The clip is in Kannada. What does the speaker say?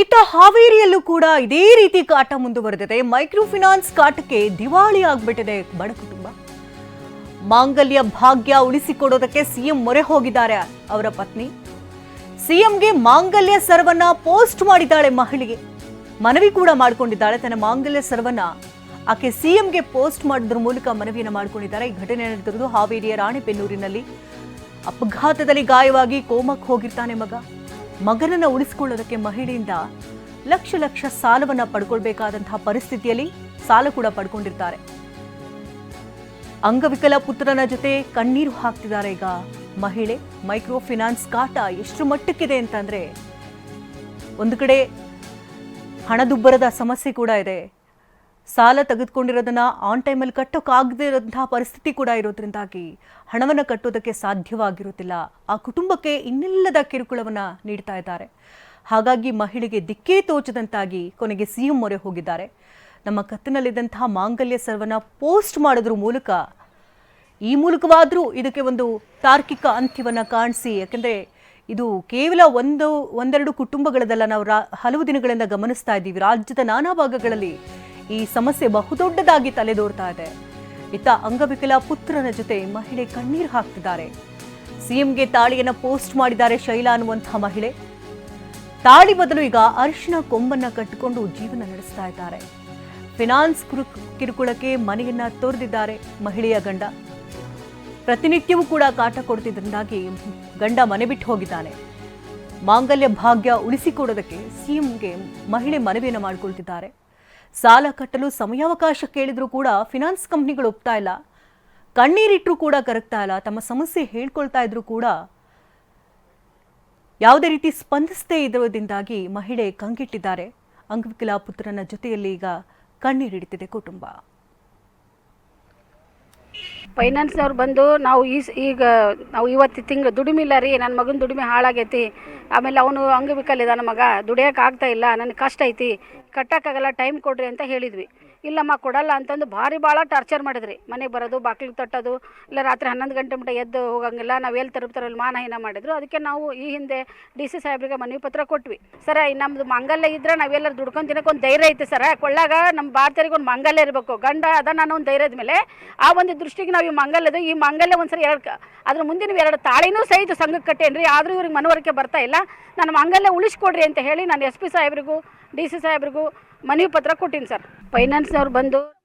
ಇತ್ತ ಹಾವೇರಿಯಲ್ಲೂ ಕೂಡ ಇದೇ ರೀತಿ ಕಾಟ ಮುಂದುವರೆದಿದೆ. ಮೈಕ್ರೋ ಫಿನಾನ್ಸ್ ಕಾಟಕ್ಕೆ ದಿವಾಳಿ ಆಗ್ಬಿಟ್ಟಿದೆ ಬಡ ಕುಟುಂಬ. ಮಾಂಗಲ್ಯ ಭಾಗ್ಯ ಉಳಿಸಿಕೊಡೋದಕ್ಕೆ ಸಿಎಂ ಮೊರೆ ಹೋಗಿದ್ದಾರೆ ಅವರ ಪತ್ನಿ. ಸಿಎಂಗೆ ಮಾಂಗಲ್ಯ ಸರ್ವನ್ನ ಪೋಸ್ಟ್ ಮಾಡಿದ್ದಾಳೆ ಮಹಿಳೆಗೆ. ಮನವಿ ಕೂಡ ಮಾಡಿಕೊಂಡಿದ್ದಾಳೆ. ತನ್ನ ಮಾಂಗಲ್ಯ ಸರ್ವನ್ನ ಆಕೆ ಸಿಎಂಗೆ ಪೋಸ್ಟ್ ಮಾಡಿದ್ರ ಮೂಲಕ ಮನವಿಯನ್ನು ಮಾಡಿಕೊಂಡಿದ್ದಾರೆ. ಈ ಘಟನೆ ನಡೆದಿರುವುದು ಹಾವೇರಿಯ ರಾಣೆಬೆನ್ನೂರಿನಲ್ಲಿ ಅಪಘಾತದಲ್ಲಿ ಗಾಯವಾಗಿ ಕೋಮಕ್ಕೆ ಹೋಗಿರ್ತಾನೆ ಮಗ. ಮಗನನ್ನ ಉಳಿಸಿಕೊಳ್ಳೋದಕ್ಕೆ ಮಹಿಳೆಯಿಂದ ಲಕ್ಷ ಲಕ್ಷ ಸಾಲವನ್ನ ಪಡ್ಕೊಳ್ಬೇಕಾದಂತಹ ಪರಿಸ್ಥಿತಿಯಲ್ಲಿ ಸಾಲ ಕೂಡ ಪಡ್ಕೊಂಡಿರ್ತಾರೆ. ಅಂಗವಿಕಲ ಪುತ್ರನ ಜೊತೆ ಕಣ್ಣೀರು ಹಾಕ್ತಿದ್ದಾರೆ ಈಗ ಮಹಿಳೆ. ಮೈಕ್ರೋ ಫಿನಾನ್ಸ್ ಕಾಟ ಎಷ್ಟು ಮಟ್ಟಕ್ಕಿದೆ ಅಂತಂದ್ರೆ ಒಂದು ಕಡೆ ಹಣದುಬ್ಬರದ ಸಮಸ್ಯೆ ಕೂಡ ಇದೆ. ಸಾಲ ತೆಗೆದುಕೊಂಡಿರೋದನ್ನ ಆನ್ ಟೈಮಲ್ಲಿ ಕಟ್ಟೋಕ್ಕಾಗದೇ ಇರೋಂತಹ ಪರಿಸ್ಥಿತಿ ಕೂಡ ಇರೋದ್ರಿಂದಾಗಿ ಹಣವನ್ನು ಕಟ್ಟೋದಕ್ಕೆ ಸಾಧ್ಯವಾಗಿರುತ್ತಿಲ್ಲ. ಆ ಕುಟುಂಬಕ್ಕೆ ಇನ್ನಿಲ್ಲದ ಕಿರುಕುಳವನ್ನ ನೀಡ್ತಾ ಇದ್ದಾರೆ. ಹಾಗಾಗಿ ಮಹಿಳೆಗೆ ದಿಕ್ಕೇ ತೋಚದಂತಾಗಿ ಕೊನೆಗೆ ಸಿಎಂ ಮೊರೆ ಹೋಗಿದ್ದಾರೆ. ನಮ್ಮ ಕತ್ತಿನಲ್ಲಿದ್ದಂತಹ ಮಾಂಗಲ್ಯ ಸರ್ವನ್ನ ಪೋಸ್ಟ್ ಮಾಡೋದ್ರ ಮೂಲಕ ಈ ಮೂಲಕವಾದರೂ ಇದಕ್ಕೆ ಒಂದು ತಾರ್ಕಿಕ ಅಂತ್ಯವನ್ನ ಕಾಣಿಸಿ, ಯಾಕಂದ್ರೆ ಇದು ಕೇವಲ ಒಂದು, ಒಂದೆರಡು ಕುಟುಂಬಗಳದಲ್ಲ, ನಾವು ರಾ- ಹಲವು ದಿನಗಳಿಂದ ಗಮನಿಸ್ತಾ ಇದ್ದೀವಿ. ರಾಜ್ಯದ ನಾನಾ ಭಾಗಗಳಲ್ಲಿ ಈ ಸಮಸ್ಯೆ ಬಹುದೊಡ್ಡದಾಗಿ ತಲೆದೋರ್ತಾ ಇದೆ. ಇತ್ತ ಅಂಗವಿಕಲ ಪುತ್ರನ ಜೊತೆ ಮಹಿಳೆ ಕಣ್ಣೀರು ಹಾಕ್ತಿದ್ದಾರೆ. ಸಿಎಂಗೆ ತಾಳಿಯನ್ನು ಪೋಸ್ಟ್ ಮಾಡಿದ್ದಾರೆ ಶೈಲಾ ಅನ್ನುವಂತಹ ಮಹಿಳೆ. ತಾಳಿ ಬದಲು ಈಗ ಅರಿಶಿನ ಕೊಂಬನ್ನ ಕಟ್ಟಿಕೊಂಡು ಜೀವನ ನಡೆಸ್ತಾ ಇದ್ದಾರೆ. ಫಿನಾನ್ಸ್ ಕುರು- ಕಿರುಕುಳಕ್ಕೆ ಮನೆಯನ್ನ ತೋರೆದಿದ್ದಾರೆ ಮಹಿಳೆಯ ಗಂಡ. ಪ್ರತಿನಿತ್ಯವೂ ಕೂಡ ಕಾಟ ಕೊಡ್ತಿದ್ದರಿಂದಾಗಿ ಗಂಡ ಮನೆ ಬಿಟ್ಟು ಹೋಗಿದ್ದಾನೆ. ಮಾಂಗಲ್ಯ ಭಾಗ್ಯ ಉಳಿಸಿಕೊಡೋದಕ್ಕೆ ಸಿಎಂಗೆ ಮಹಿಳೆ ಮನವಿಯನ್ನು ಮಾಡಿಕೊಳ್ತಿದ್ದಾರೆ. ಸಾಲ ಕಟ್ಟಲು ಸಮಯಾವಕಾಶ ಕೇಳಿದರೂ ಕೂಡ ಫಿನಾನ್ಸ್ ಕಂಪ್ನಿಗಳು ಒಪ್ತಾ ಇಲ್ಲ. ಕಣ್ಣೀರಿಟ್ಟರು ಕೂಡ ಕರಗ್ತಾ ಇಲ್ಲ. ತಮ್ಮ ಸಮಸ್ಯೆ ಹೇಳ್ಕೊಳ್ತಾ ಇದ್ರು ಕೂಡ ಯಾವುದೇ ರೀತಿ ಸ್ಪಂದಿಸದೇ ಇರೋದ್ರಿಂದಾಗಿ ಮಹಿಳೆ ಕಂಗೆಟ್ಟಿದ್ದಾರೆ. ಅಂಗವಿಕಲ ಪುತ್ರನ ಜೊತೆಯಲ್ಲಿ ಈಗ ಕಣ್ಣೀರಿಡುತ್ತಿದೆ ಕುಟುಂಬ. ಫೈನಾನ್ಸ್ನವ್ರು ಬಂದು ನಾವು ಈ ಈಗ ನಾವು ಇವತ್ತು ತಿಂಗಳು ದುಡಿಮಿಲ್ಲ ರೀ ನನ್ನ ಮಗನ ದುಡಿಮೆ ಹಾಳಾಗೈತಿ. ಆಮೇಲೆ ಅವನು ಅಂಗವಿಕಲ್ ಇದ್ದಾನ ಮಗ ದುಡಿಯೋಕೆ ಆಗ್ತಾ ಇಲ್ಲ, ನನಗೆ ಕಷ್ಟ ಐತಿ, ಕಟ್ಟಕ್ಕಾಗಲ್ಲ ಟೈಮ್ ಕೊಡ್ರಿ ಅಂತ ಹೇಳಿದ್ವಿ. ಇಲ್ಲಮ್ಮ ಕೊಡಲ್ಲ ಅಂತಂದು ಭಾರಿ ಭಾಳ ಟಾರ್ಚರ್ ಮಾಡಿದ್ರಿ. ಮನೆಗೆ ಬರೋದು ಬಾಗಿಲಿಗೆ ತಟ್ಟೋದು, ಇಲ್ಲ ರಾತ್ರಿ ಹನ್ನೊಂದು ಗಂಟೆ ಮಟ್ಟ ಎದ್ದು ಹೋಗಂಗಿಲ್ಲ, ನಾವು ಎಲ್ಲಿ ತರುತ್ತಾರಲ್ಲಿ ಮಾನಹೀನ ಮಾಡಿದ್ರು. ಅದಕ್ಕೆ ನಾವು ಈ ಹಿಂದೆ ಡಿ ಸಿ ಸಾಹೇಬ್ರಿಗೆ ಮನವಿ ಪತ್ರ ಕೊಟ್ವಿ. ಸರ ನಮ್ಮದು ಮಂಗಲ್ಯ ಇದ್ರೆ ನಾವೆಲ್ಲರೂ ದುಡ್ಕೊಂಡು ತಿನ್ನೋಕೆ ಒಂದು ಧೈರ್ಯ ಐತೆ ಸರ. ಕೊಳ್ಳಾಗ ನಮ್ಮ ಭಾರತೀಯರಿಗೆ ಒಂದು ಮಂಗಲ್ಯ ಇರಬೇಕು. ಗಂಡ ಅದ, ನಾನು ಒಂದು ಧೈರ್ಯದ ಮೇಲೆ. ಆ ಒಂದು ದೃಷ್ಟಿಗೆ ನಾವು ಈ ಮಂಗಲ್ಯದು, ಈ ಮಂಗಲ್ಯ ಒಂದ್ಸರಿ ಎರಡು ಅದ್ರ ಮುಂದಿನ ಎರಡು ತಾಳಿನೂ ಸಹಿತ ಸಂಘಕ್ಕೆ ಕಟ್ಟೇನ್ರಿ. ಆದರೂ ಇವ್ರಿಗೆ ಮನವರಿಕೆ ಬರ್ತಾ ಇಲ್ಲ. ನಾನು ಮಂಗಲ್ಯ ಉಳಿಸ್ಕೊಡ್ರಿ ಅಂತ ಹೇಳಿ ನಾನು ಎಸ್ ಪಿ ಸಾಹೇಬ್ರಿಗೂ, ಡಿ ಸಿ ಸಾಹೇಬ್ರಿಗೂ ಮನವಿ ಪತ್ರ ಕೊಟ್ಟೀನಿ ಸರ್. ಫೈನಾನ್ಸ್ನವ್ರು ಬಂದು